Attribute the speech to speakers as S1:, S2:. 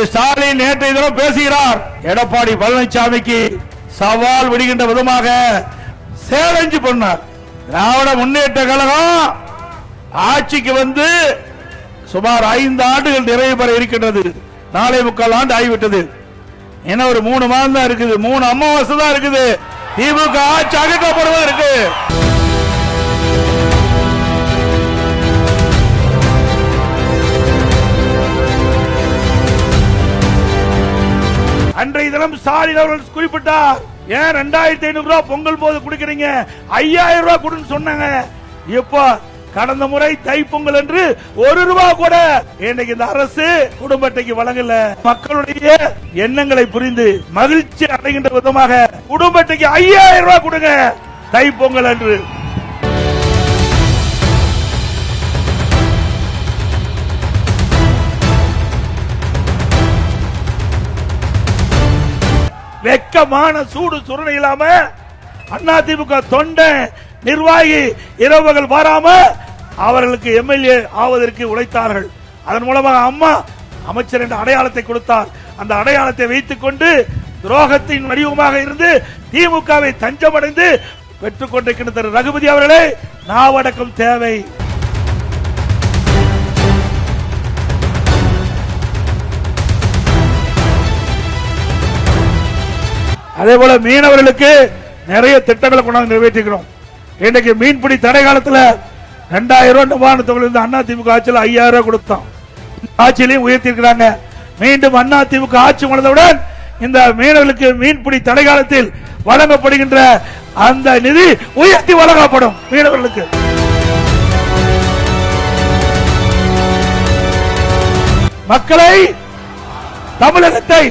S1: திரு ஸ்டாலின் நேற்றைய தினம் பேசுகிறார். எடப்பாடி பழனிசாமிக்கு சவால் விடுகின்ற விதமாக சேலஞ்சு பண்ணார். திராவிட முன்னேற்ற கழகம் ஆட்சிக்கு வந்து சுமார் ஐந்து ஆண்டுகள் நிறைவு பெற இருக்கின்றது. நாளை முக்கால் ஆண்டு ஆகிவிட்டது. ஏன்னா ஒரு மூணு மாதம் தான் இருக்குது. மூணு அமாவாசை தான் இருக்குது. திமுக ஆட்சி அகற்றப்படுவது அன்றைய தினம் ஸ்டாலின் அவர்கள் குறிப்பிட்டார் ஏன் ரெண்டாயிரத்தி ஐநூறு ரூபாய் பொங்கல் போது கொடுக்கறீங்க? ஐயாயிரம் ரூபாய் கொடுன்னு சொன்னாங்க. இப்போ கடந்த முறை தைப்பொங்கல் என்று ஒரு ரூபாய் கூட இன்னைக்கு இந்த அரசு குடும்ப அட்டைக்கு வழங்கல. மக்களுடைய எண்ணங்களை புரிந்து மகிழ்ச்சி அடைகின்ற விதமாக குடும்ப அட்டைக்கு ஐயாயிரம் ரூபாய் கொடுங்க. தைப்பொங்கல் என்று வெக்கமான சூடு சுரணை இல்லாம அதிமுக தொண்டை நிர்வாகி இரவுகள் வராம அவர்களுக்கு எம்எல்ஏ ஆவதற்கு உழைத்தார்கள். அதன் மூலமாக அம்மா அமைச்சர் என்ற அடையாளத்தை கொடுத்தார். அந்த அடையாளத்தை வைத்துக் கொண்டு துரோகத்தின் வடிவமாக இருந்து திமுகவை தஞ்சமடைந்து பெற்றுக் கொண்டிருக்கின்ற திரு ரகுபதி அவர்களே நாவடக்கம் தேவை. அதே போல மீனவர்களுக்கு நிறைய திட்டங்களை கொண்டாந்து நிறைவேற்றிக்கிறோம் இன்னைக்கு மீன்பிடி தடை காலத்தில் ரெண்டாயிரம் ரூபாய் நிவாரண அண்ணா திமுக ஆட்சியில் ஐயாயிரம் ரூபாய் கொடுத்தோம். ஆட்சியிலையும் உயர்த்திருக்கிறாங்க மீண்டும் அண்ணா திமுக ஆட்சி வளர்ந்தவுடன் இந்த மீனவர்களுக்கு மீன்பிடி தடை காலத்தில் வழங்கப்படுகின்ற அந்த நிதி உயர்த்தி வழங்கப்படும் மீனவர்களுக்கு. மக்களை தமிழகத்தை